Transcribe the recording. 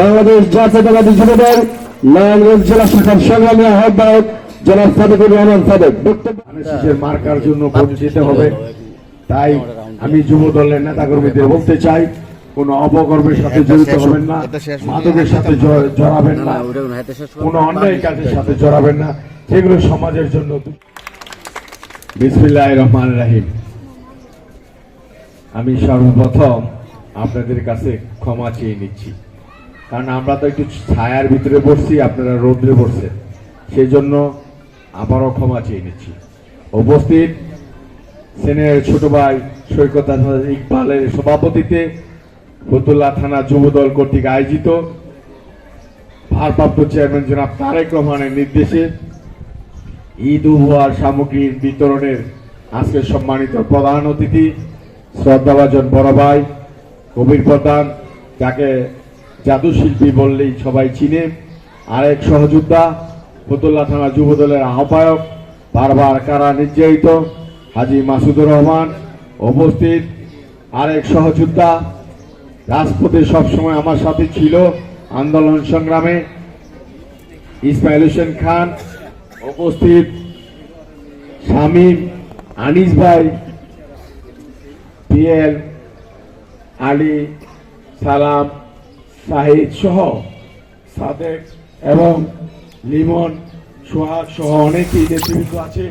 বাংলাদেশ জাতীয়তাবাদী যুবদল নারায়ণগঞ্জ জেলা শাখার সংগ্রামী আহ্বায়ক জনাব সাদেকুর রহমান সাদেক। ধানের মার্কার জন্য ভোট দিতে হবে। তাই আমি যুব দলের নেতা কর্মীদের বলতে চাই কোন অপকর্মের সাথে জড়িত হবেন না মাদকের সাথে জড়াবেন না। কোন অন্যায় কাজের সাথে জড়াবেন না। যেগুলো সমাজের জন্য বিসমিল্লাহ রহমান রাহিম। আমি সর্বপ্রথম আপনাদের কাছে ক্ষমা চেয়ে নিচ্ছি। কারণ আমরা তো একটু ছায়ার ভিতরে বসছি, আপনারা রৌদ্রে বসছেন। সেই জন্য আবারও ক্ষমা চেয়ে নিচ্ছি। উপস্থিত সেনের ছোট ভাই সৈকত ইকবালের সভাপতিতে ফতুল্লা থানা যুবদল কর্তৃক আয়োজিত ভারপ্রাপ্ত চেয়ারম্যান জনাব তারেক রহমানের নির্দেশে ঈদ উপহার সামগ্রীর বিতরণের আজকে সম্মানিত প্রধান অতিথি শ্রদ্ধাভাজন বড় ভাই, কবির প্রধান, যাকে জাদু শিল্পী বললেই সবাই চিনে। আরেক সহযোদ্ধা, ফতুল্লা থানা যুবদলের আহ্বায়ক, বারবার কারা নির্যাতিত, হাজি মাসুদুর রহমান উপস্থিত। আরেক সহযোদ্ধা, রাজপথে সবসময় আমার সাথে ছিল আন্দোলন সংগ্রামে। ইসমাইল হোসেন খান উপস্থিত। শামীম আনিস ভাই, পিএল আলী সালাম সাহিদ সহ সাদেক এবং লিমন সোহাগ সহ অনেকেই নেতৃবৃন্দ আছে।